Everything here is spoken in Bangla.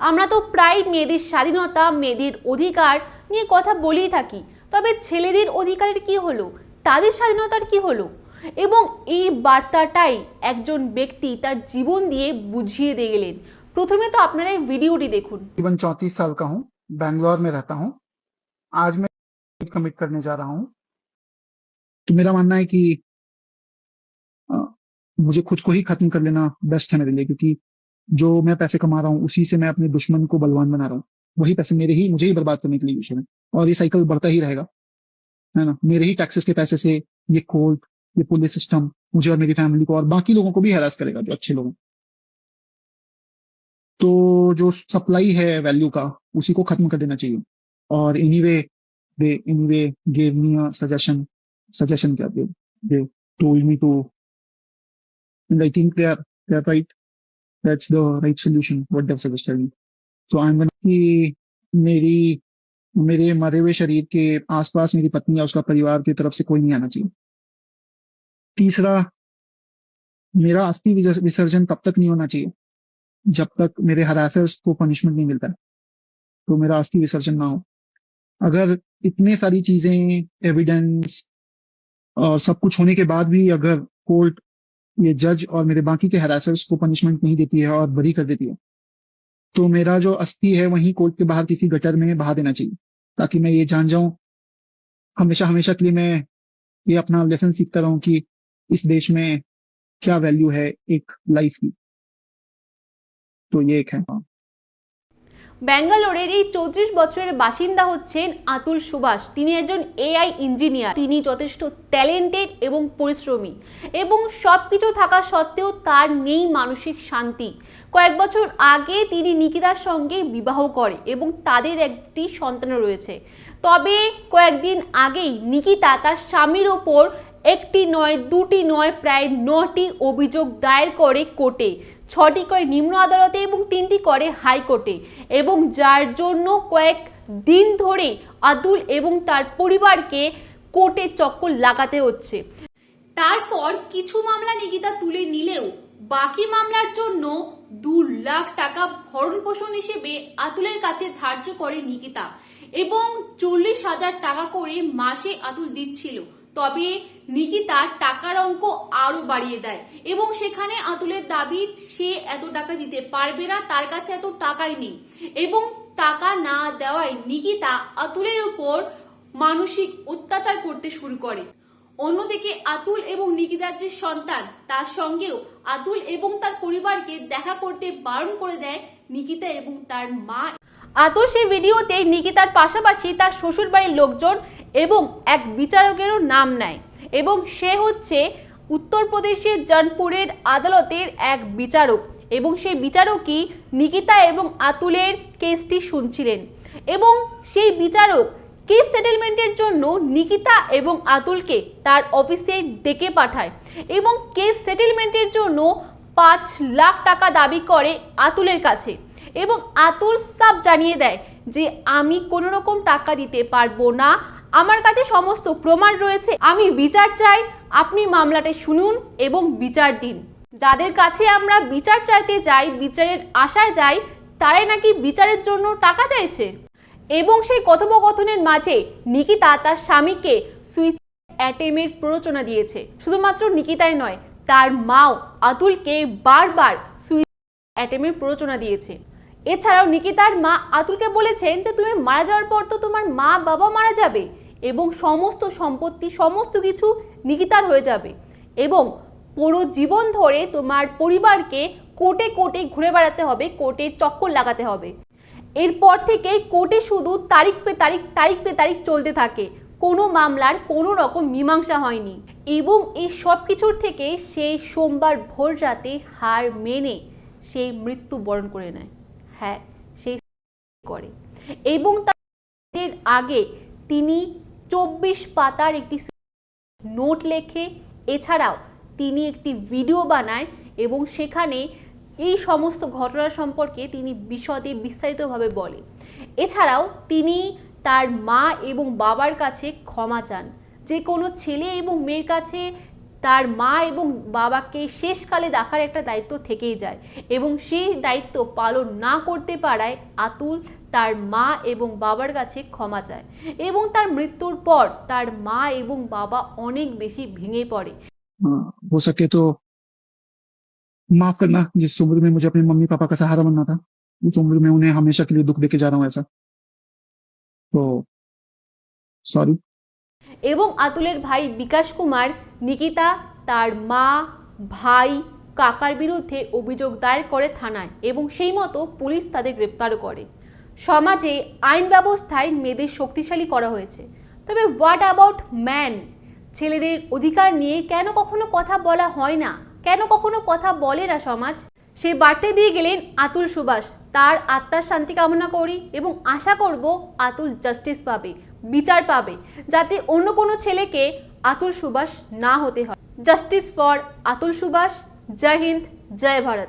আমরা তো প্রায় মেয়েদের স্বাধীনতা মেয়েদের অধিকার নিয়ে কথা বলেই থাকি তবে ছেলেদের অধিকারের কি হলো তাদের স্বাধীনতার কি হলো এবং এই বার্তাটাই একজন ব্যক্তি তার জীবন দিয়ে বুঝিয়ে দিয়ে গেলেন প্রথমে তো আপনারা এই ভিডিওটি দেখুন तकरीबन चौंतीस साल का हूँ बैंगलोर में रहता हूँ आज मैं कमिट करने जा रहा हूँ तो मेरा मानना है कि अ, मुझे खुद को ही खत्म कर लेना बेस्ट है मेरे लिए क्योंकि जो मैं पैसे कमा रहा हूँ, उसी से मैं अपने दुश्मन को बलवान बना रहा हूँ। वही पैसे मेरे ही, मुझे ही बर्बाद करने के लिए यूज़ है। और ये साइकिल बढ़ता ही रहेगा। है ना? मेरे ही टैक्सेस के पैसे से ये कोर्ट ये पुलिस सिस्टम मुझे और मेरी फैमिली को और बाकी लोगों को भी हैरास करेगा, जो अच्छे लोग तो जो सप्लाई है वैल्यू का, उसी को खत्म कर देना चाहिए। और anyway they anyway gave me suggestion suggestion क्या? They they told me to and I think they are they are right. That's the right solution. What suggested me. So I'm gonna कि मेरी, मेरे, मरे हुए शरीर के आसपास मेरी पत्नी या उसका परिवार की तरफ़ से कोई नहीं आना चाहिए तीसरा, मेरा अस्थि विसर्ज- विसर्जन तब तक नहीं होना चाहिए, जब तक मेरे हरासर्स को पनिशमेंट नहीं मिलता तो मेरा अस्थि विसर्जन ना हो अगर इतने सारी चीज़ें एविडेंस और सब कुछ होने के बाद भी अगर कोर्ट ये जज और मेरे बाकी के हरासर्स को पनिशमेंट नहीं देती है और बरी कर देती है। तो मेरा जो अस्थि है वहीं कोर्ट के बाहर किसी गटर में बहा देना चाहिए, ताकि मैं ये जान जाऊँ। हमेशा हमेशा के लिए मैं ये अपना लेसन सीखता रहूँ कि इस देश में क्या वैल्यू है एक लाइफ की। तो ये एक है हाँ। ব্যাঙ্গালোরের এই চৌত্রিশ বছরের বাসিন্দা হচ্ছেন আতুল সুভাষ। তিনি একজন এআই ইঞ্জিনিয়ার তিনি যথেষ্ট ট্যালেন্টেড এবং পরিশ্রমী। এবং সব কিছু থাকা সত্ত্বেও তার নেই মানসিক শান্তি। কয়েক বছর আগে তিনি নিকিতার সঙ্গে বিবাহ করে এবং তাদের একটি সন্তান রয়েছে। তবে কয়েকদিন আগেই নিকিতা তার স্বামীর ওপর একটি নয়, দুটি নয়, প্রায় নটি অভিযোগ দায়ের করে কোর্টে। ছটি করে নিম্ন আদালতে এবং তিনটি করে হাইকোর্টে। এবং যার জন্য কয়েক দিন ধরে আতুল এবং তার পরিবারকে কোর্টে চক্কর লাগাতে হচ্ছে। তারপর কিছু মামলা নিকিতা তুলে নিলেও বাকি মামলার জন্য দু লাখ টাকা ভরণ পোষণ হিসেবে আতুলের কাছে ধার্য করে নিকিতা এবং চল্লিশ হাজার টাকা করে মাসে আতুল দিচ্ছিল। তবে নিকিতা টাকার অঙ্ক আরও বাড়িয়ে দেয় এবং সেখানে আতুলের দাবি, সে এত টাকা দিতে পারবে না, তার কাছে এত টাকাই নেই। এবং টাকা না দেওয়ায় নিকিতা আতুলের উপর মানসিক অত্যাচার করতে শুরু করে। অন্যদিকে আতুল এবং নিকিতার যে সন্তান, তার সঙ্গেও আতুল এবং তার পরিবারকে দেখা করতে বারণ করে দেয় নিকিতা এবং তার মা। আতুল সেই ভিডিওতে নিকিতার পাশাপাশি তার শ্বশুর বাড়ির লোকজন এবং এক বিচারকেরও নাম নেয় এবং সে হচ্ছে উত্তরপ্রদেশের জনপুরের আদালতের এক বিচারক। এবং সেই বিচারকই নিকিতা এবং আতুলের কেসটি শুনছিলেন। এবং সেই বিচারক কেস সেটেলমেন্টের জন্য নিকিতা এবং আতুলকে তার অফিসে ডেকে পাঠায়। এবং কেস সেটেলমেন্টের জন্য পাঁচ লাখ টাকা দাবি করে আতুলের কাছে। এবং আতুল সব জানিয়ে দেয় যে, আমি কোনো রকম টাকা দিতে পারব না। আমার কাছে সমস্ত প্রমাণ রয়েছে। আমি বিচার চাই। আপনি মামলাটা শুনুন এবং বিচার দিন। যাদের কাছে আমরা বিচার চাইতে যাই, বিচারের আশায় যাই, তারাই নাকি বিচারের জন্য টাকা চাইছে? এবং সেই কথোপকথনের মাঝে নিকিতা তার স্বামীকে সুইসাইড অ্যাটেমের প্ররোচনা দিয়েছে। শুধুমাত্র নিকিতাই নয়, তার মাও আতুলকে বারবার সুইসাইড অ্যাটেমের প্ররোচনা দিয়েছে। এছাড়াও নিকিতার মা আতুলকে বলেছেন যে, তুমি মারা যাওয়ার পর তো তোমার মা বাবা মারা যাবে। এবং সমস্ত সম্পত্তি, সমস্ত কিছু নিকিতার হয়ে যাবে এবং পুরো জীবন ধরে তোমার পরিবারকে কোর্টে কোর্টে ঘুরে বেড়াতে হবে কোর্টে চক্কর লাগাতে হবে। এরপর থেকে কোর্টে শুধু তারিখ পে তারিখ তারিখ পে তারিখ চলতে থাকে। কোনো মামলার কোনো রকম মীমাংসা হয়নি এবং এই সব কিছুর থেকে সেই সোমবার ভোর রাতে হার মেনে সেই মৃত্যু বরণ করে নেয়। হ্যাঁ সেই করে। এবং তার আগে তিনি চব্বিশ পাতার একটি নোট লেখে। এছাড়াও তিনি একটি ভিডিও বানায় এবং সেখানে এই সমস্ত ঘটনা সম্পর্কে তিনি বিশদে বিস্তারিতভাবে বলে এছাড়াও তিনি তার মা এবং বাবার কাছে ক্ষমা চান। যে কোনো ছেলে এবং মেয়ের কাছে তার মা এবং বাবাকে শেষকালে দেখার একটা দায়িত্ব থেকেই যায় এবং সেই দায়িত্ব পালন না করতে পারায় আতুল তার মা এবং বাবার কাছে ক্ষমা চায় এবং তার মৃত্যুর পর তার মা এবং বাবা অনেক বেশি ভেঙে পড়ে हाँ, हो सके तो माफ करना जिस उम्र में मुझे अपने मम्मी पापा का सहारा बनना था उस उम्र में उन्हें हमेशा के लिए दुख देके जा रहा हूँ ऐसा तो सॉरी এবং আতুলের ভাই বিকাশ কুমার নিকিতা তার মা, ভাই, কাকার বিরুদ্ধে অভিযোগ দায়ের করে থানায় এবং সেই মতো পুলিশ তাদের গ্রেপ্তারও করে। সমাজে আইন ব্যবস্থায় মেয়েদের শক্তিশালী করা হয়েছে। তবে হোয়াট অ্যাবাউট ম্যান ছেলেদের অধিকার নিয়ে কেন কখনো কথা বলা হয় না? কেন কখনো কথা বলে না সমাজ? সে বার্তা দিয়ে গেলেন আতুল সুভাষ। তার আত্মার শান্তি কামনা করি এবং আশা করব আতুল জাস্টিস পাবে, বিচার পাবে, যাতে অন্য কোনো ছেলেকে আতুল সুভাষ না হতে হয়। Justice for Atul Subhash. জয় হিন্দ জয় ভারত।